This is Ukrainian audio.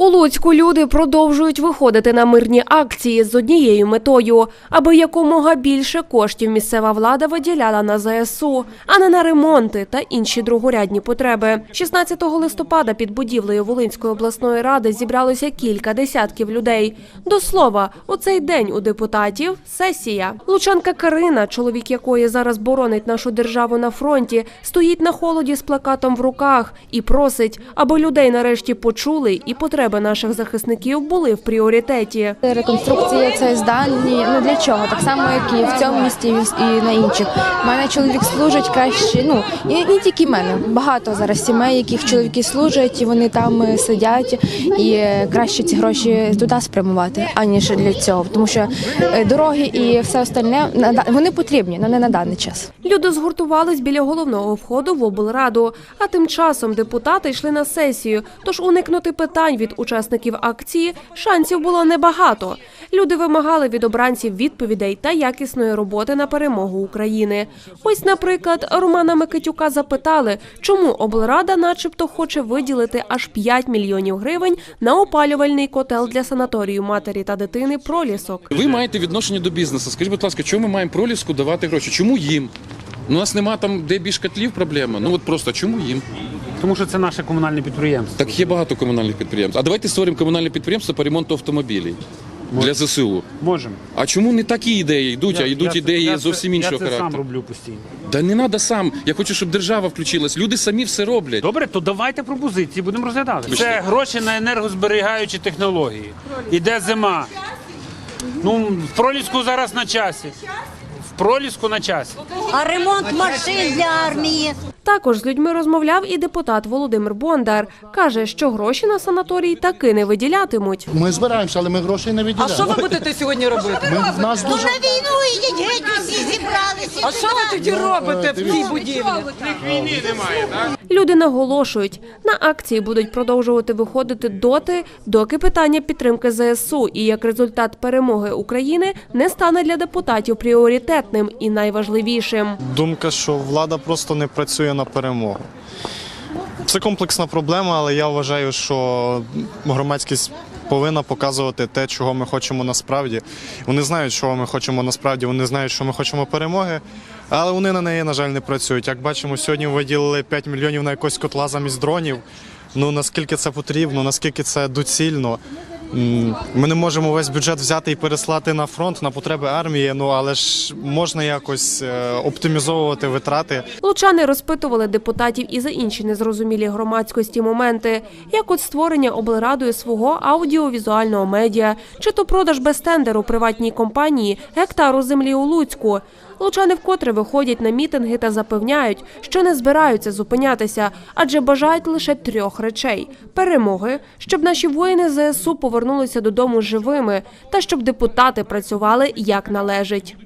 У Луцьку люди продовжують виходити на мирні акції з однією метою, аби якомога більше коштів місцева влада виділяла на ЗСУ, а не на ремонти та інші другорядні потреби. 16 листопада під будівлею Волинської обласної ради зібралося кілька десятків людей. До слова, у цей день у депутатів сесія. Лучанка Карина, чоловік якої зараз боронить нашу державу на фронті, стоїть на холоді з плакатом в руках і просить, аби людей нарешті почули і потреби наших захисників були в пріоритеті. Реконструкція це здані. Ну для чого? Так само, як і в цьому місті, і на інших. У мене чоловік служить краще. Ну і не тільки в мене. Багато зараз сімей, яких чоловіки служать, і вони там е, сидять, і е, краще ці гроші туди спрямувати, аніж для цього. Тому що е, дороги і все остальне вони потрібні, але не на даний час. Люди згуртувались біля головного входу в облраду. А тим часом депутати йшли на сесію. Тож уникнути питань від учасників акції шансів було небагато. Люди вимагали від обранців відповідей та якісної роботи на перемогу України. Ось, наприклад, Романа Микитюка запитали, чому облрада, начебто, хоче виділити аж 5 мільйонів гривень на опалювальний котел для санаторію матері та дитини пролісок. Ви маєте відношення до бізнесу. Скажіть, будь ласка, чому ми маємо проліску давати гроші? Чому їм? У нас нема там, де більш котлів проблема. Ну от просто чому їм? Тому що це наше комунальне підприємство. Так є багато комунальних підприємств. А давайте створимо комунальне підприємство по ремонту автомобілів для ЗСУ. Можемо. А чому не такі ідеї йдуть, а йдуть це- ідеї я це- зовсім іншого Я це сам роблю постійно. Да не треба сам. Я хочу, щоб держава включилась. Люди самі все роблять. Добре, то давайте пропозиції, будемо розглядати. Це гроші на енергозберігаючі технології. Іде зима. Ну, в проліску зараз на часі. Проліску на час. А ремонт машин для армії. Також з людьми розмовляв і депутат Володимир Бондар. Каже, що гроші на санаторій таки не виділятимуть. Ми збираємося, але ми грошей не А виділяємо. що ви будете сьогодні робити? Ми, в нас Ну дуже на війну йдіть геть. А що ви тоді робите в цій будівлі? Люди наголошують, на акції будуть продовжувати виходити доти, доки питання підтримки ЗСУ і як результат перемоги України не стане для депутатів пріоритетним і найважливішим. Думка, що влада просто не працює на перемогу. Це комплексна проблема, але я вважаю, що громадськість повинна показувати те, чого ми хочемо насправді. Вони знають, чого ми хочемо насправді, вони знають, що ми хочемо перемоги, але вони на неї, на жаль, не працюють. Як бачимо, сьогодні виділили 5 мільйонів на якось котла замість дронів. Ну наскільки це потрібно, наскільки це доцільно. Ми не можемо весь бюджет взяти і переслати на фронт на потреби армії. Ну але ж можна якось е, оптимізовувати витрати. Лучани розпитували депутатів і за інші незрозумілі громадськості моменти, як от створення облрадою свого аудіовізуального медіа, чи то продаж без тендеру приватній компанії гектару землі у Луцьку. Лучани вкотре виходять на мітинги та запевняють, що не збираються зупинятися, адже бажають лише трьох речей: перемоги, щоб наші воїни ЗСУ повернулися додому живими, та щоб депутати працювали як належить.